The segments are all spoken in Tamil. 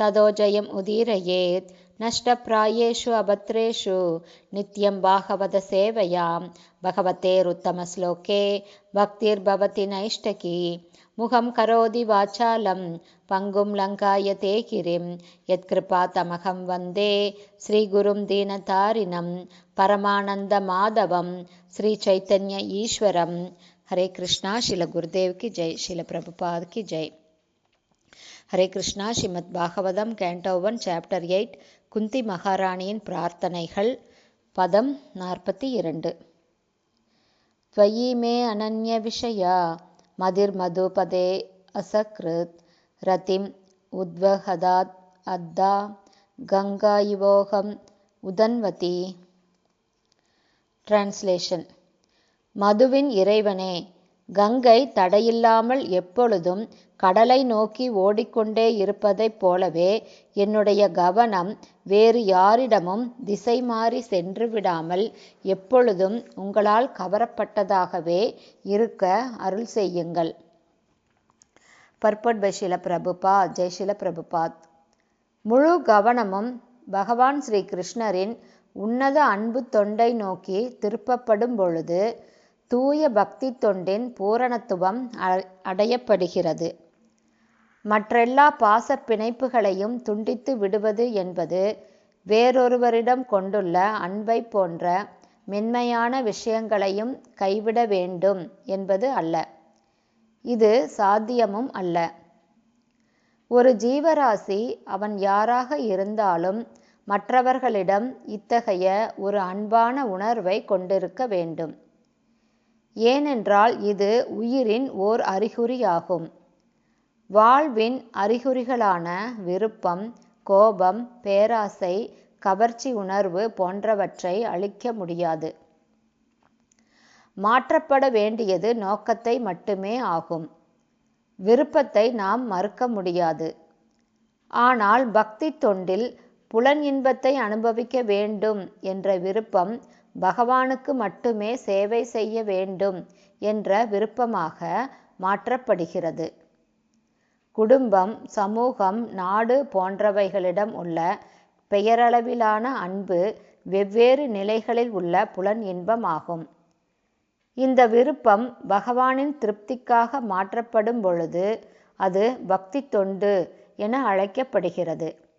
तदो जयम् उदीरयेत्। नष्टप्रायेषु अभद्रेषु नित्यं भागवतसेवयां भगवतेरुत्तमश्लोके भक्तिर्भवति नैष्टकी। मुखं करोति वाचालं पङ्गुं लङ्कायते गिरिं यत्कृपातमहं वन्दे श्रीगुरुं दीनतारिणं परमानन्दमाधवं श्रीचैतन्य ईश्वरं। हरे कृष्णा शिलगुरुदेव्कि जय शिलप्रभुपादकि जय। Hare Krishna Srimad Bhagavatam canto one chapter eight Kunti மகாராணியின் பிரார்த்தனைகள் பதம் நாற்பத்தி இரண்டு त्वयि मे अनन्यविषया मदिर्मधुपदे असकृत् रतिम् उद्वहदात् अद्दा गङ्गा इवोहम् உதன்வதி டிரான்ஸ்லேஷன் மதுவின் இறைவனே கங்கை தடையில்லாமல் எப்பொழுதும் கடலை நோக்கி ஓடிக்கொண்டே இருப்பதைப் போலவே என்னுடைய கவனம் வேறு யாரிடமும் திசை மாறி சென்று விடாமல் எப்பொழுதும் உங்களால் கவரப்பட்டதாகவே இருக்க அருள் செய்யுங்கள். பர்பட் பை ஷில பிரபுபா ஜெய்ஷில பிரபுபாத். முழு கவனமும் பகவான் ஸ்ரீ கிருஷ்ணரின் உன்னத அன்பு தொண்டை நோக்கி திருப்பப்படும் பொழுது தூய பக்தி தொண்டின் பூரணத்துவம் அடையப்படுகிறது. மற்றெல்லா பாச பிணைப்புகளையும் துண்டித்து விடுவது என்பது வேறொருவரிடம் கொண்டுள்ள அன்பை போன்ற மென்மையான விஷயங்களையும் கைவிட வேண்டும் என்பது அல்ல. இது சாத்தியமும் அல்ல. ஒரு ஜீவராசி அவன் யாராக இருந்தாலும் மற்றவர்களிடம் இத்தகைய ஒரு அன்பான உணர்வை கொண்டிருக்க வேண்டும். ஏனென்றால் இது உயிரின் ஓர் அறிகுறியாகும். வாழ்வின் அறிகுறிகளான விருப்பம் கோபம் பேராசை கவர்ச்சி உணர்வு போன்றவற்றை அழிக்க முடியாது. மாற்றப்பட வேண்டியது நோக்கத்தை மட்டுமே ஆகும். விருப்பத்தை நாம் மறுக்க முடியாது. ஆனால் பக்தி தொண்டில் புலன் இன்பத்தை அனுபவிக்க வேண்டும் என்ற விருப்பம் பகவானுக்கு மட்டுமே சேவை செய்ய வேண்டும் என்ற விருப்பமாக மாற்றப்படுகிறது. குடும்பம் சமூகம் நாடு போன்றவைகளிடம் உள்ள பெயரளவிலான அன்பு வெவ்வேறு நிலைகளில் உள்ள புலன் இன்பமாகும். இந்த விருப்பம் பகவானின் திருப்திக்காக மாற்றப்படும் பொழுது அது பக்தி தொண்டு என அழைக்கப்படுகிறது.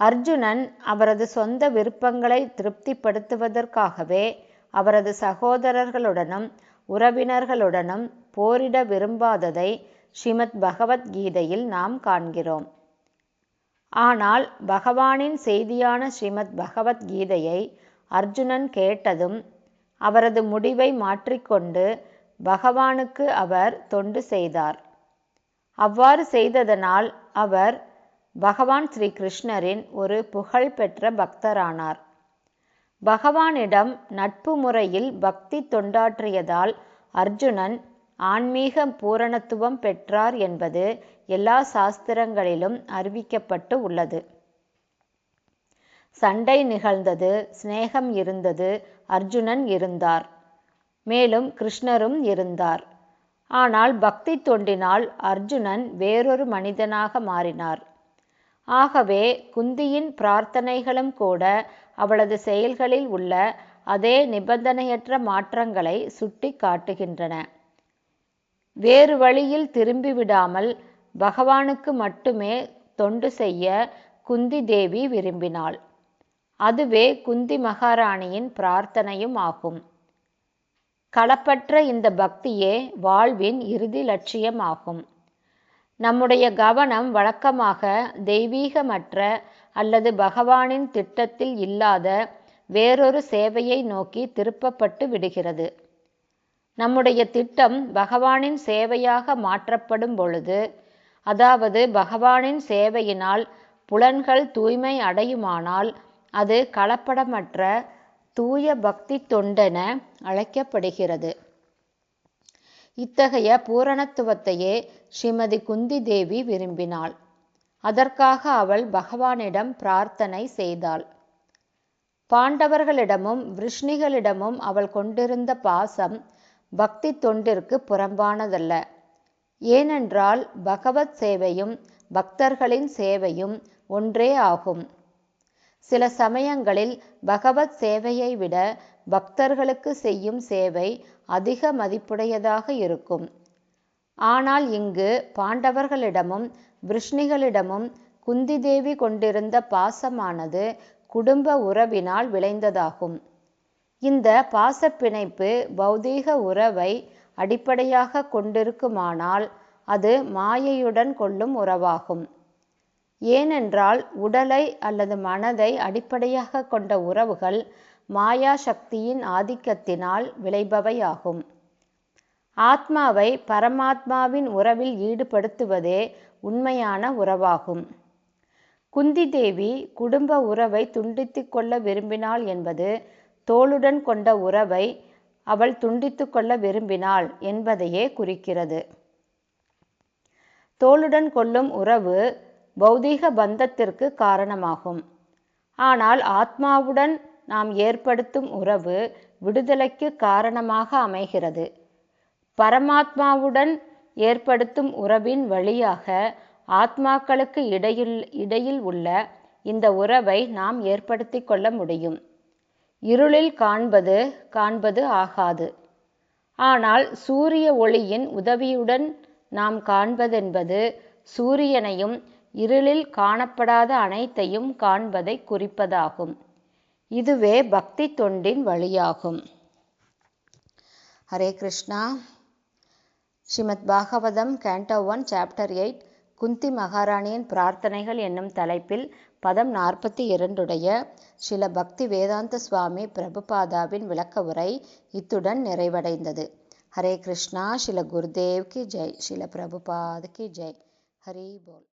அர்ஜுனன் அவரது சொந்த விருப்பங்களை திருப்திப்படுத்துவதற்காகவே அவரது சகோதரர்களுடனும் உறவினர்களுடனும் போரிட விரும்பாததை ஸ்ரீமத் பகவத்கீதையில் நாம் காண்கிறோம். ஆனால் பகவானின் செய்தியான ஸ்ரீமத் பகவத்கீதையை அர்ஜுனன் கேட்டதும் அவரது முடிவை மாற்றிக்கொண்டு பகவானுக்கு அவர் தொண்டு செய்தார். அவ்வாறு செய்ததனால் அவர் பகவான் ஸ்ரீ கிருஷ்ணரின் ஒரு புகழ்பெற்ற பக்தரானார். பகவானிடம் நட்பு முறையில் பக்தி தொண்டாற்றியதால் அர்ஜுனன் ஆன்மீக பூரணத்துவம் பெற்றார் என்பது எல்லா சாஸ்திரங்களிலும் அறிவிக்கப்பட்டு உள்ளது. சண்டை நிகழ்ந்தது சிநேகம் இருந்தது அர்ஜுனன் இருந்தார். மேலும் கிருஷ்ணரும் இருந்தார். ஆனால் பக்தி தொண்டினால் அர்ஜுனன் வேறொரு மனிதனாக மாறினார். ஆகவே குந்தியின் பிரார்த்தனைகளும் கூட அவளது செயல்களில் உள்ள அதே நிபந்தனையற்ற மாற்றங்களை சுட்டி காட்டுகின்றன. வேறு வழியில் திரும்பிவிடாமல் பகவானுக்கு மட்டுமே தொண்டு செய்ய குந்தி தேவி விரும்பினாள். அதுவே குந்தி மகாராணியின் பிரார்த்தனையும் ஆகும். களப்பற்ற இந்த பக்தியே வாழ்வின் இறுதி லட்சியமாகும். நம்முடைய கவனம் வழக்கமாக தெய்வீகமற்ற அல்லது பகவானின் திட்டத்தில் இல்லாத வேறொரு சேவையை நோக்கி திருப்பப்பட்டு விடுகிறது. நம்முடைய திட்டம் பகவானின் சேவையாக மாற்றப்படும் பொழுது அதாவது பகவானின் சேவையினால் புலன்கள் தூய்மை அடையுமானால் அது கலப்படமற்ற தூய பக்தி தொண்டென அழைக்கப்படுகிறது. இத்தகைய பூரணத்துவத்தையே ஸ்ரீமதி குந்தி தேவி விரும்பினாள். அதற்காக அவள் பகவானிடம் பிரார்த்தனை செய்தாள். பாண்டவர்களிடமும் விருஷ்ணிகளிடமும் அவள் கொண்டிருந்த பாசம் பக்தி தொண்டிற்கு புறம்பானதல்ல. ஏனென்றால் பகவத் சேவையும் பக்தர்களின் சேவையும் ஒன்றே ஆகும். சில சமயங்களில் பகவத் சேவையை விட பக்தர்களுக்கு செய்யும் சேவை அதிக மதிப்புடையதாக இருக்கும். ஆனால் இங்கு பாண்டவர்களிடமும் விருஷ்ணிகளிடமும் குந்தி தேவி கொண்டிருந்த பாசமானது குடும்ப உறவினால் விளைந்ததாகும். இந்த பாசப்பிணைப்பு பௌதீக உறவை அடிப்படையாக கொண்டிருக்குமானால் அது மாயையுடன் கொள்ளும் உறவாகும். ஏனென்றால் உடலை அல்லது மனதை அடிப்படையாக கொண்ட உறவுகள் மாயா சக்தியின் ஆதிக்கத்தினால் விளைபவையாகும். ஆத்மாவை பரமாத்மாவின் உறவில் ஈடுபடுத்துவதே உண்மையான உறவாகும். குந்தி தேவி குடும்ப உறவை துண்டித்து கொள்ள விரும்பினாள் என்பது தோளுடன் கொண்ட உறவை அவள் துண்டித்து கொள்ள விரும்பினாள் என்பதையே குறிக்கிறது. தோளுடன் கொள்ளும் உறவு பௌதீக பந்தத்திற்கு காரணமாகும். ஆனால் ஆத்மாவுடன் நாம் ஏற்படுத்தும் உறவு விடுதலைக்கு காரணமாக அமைகிறது. பரமாத்மாவுடன் ஏற்படுத்தும் உறவின் வழியாக ஆத்மாக்களுக்கு இடையில் இடையில் உள்ள இந்த உறவை நாம் ஏற்படுத்தி கொள்ள முடியும். இருளில் காண்பது காண்பது ஆகாது. ஆனால் சூரிய ஒளியின் உதவியுடன் நாம் காண்பதென்பது சூரியனையும் இருளில் காணப்படாத அனைத்தையும் காண்பதை குறிப்பதாகும். இதுவே பக்தி தொண்டின் வழியாகும். Hare Krishna. Srimad Bhagavatam canto one chapter eight Kunti மகாராணியின் பிரார்த்தனைகள் என்னும் தலைப்பில் பதம் நாற்பத்தி இரண்டுடைய சில பக்தி வேதாந்த சுவாமி பிரபுபாதாவின் விளக்க உரை இத்துடன் நிறைவடைந்தது. ஹரே கிருஷ்ணா. சில குருதேவ் கி ஜெய். சில பிரபுபாத் கி ஜெய். ஹரி போல்.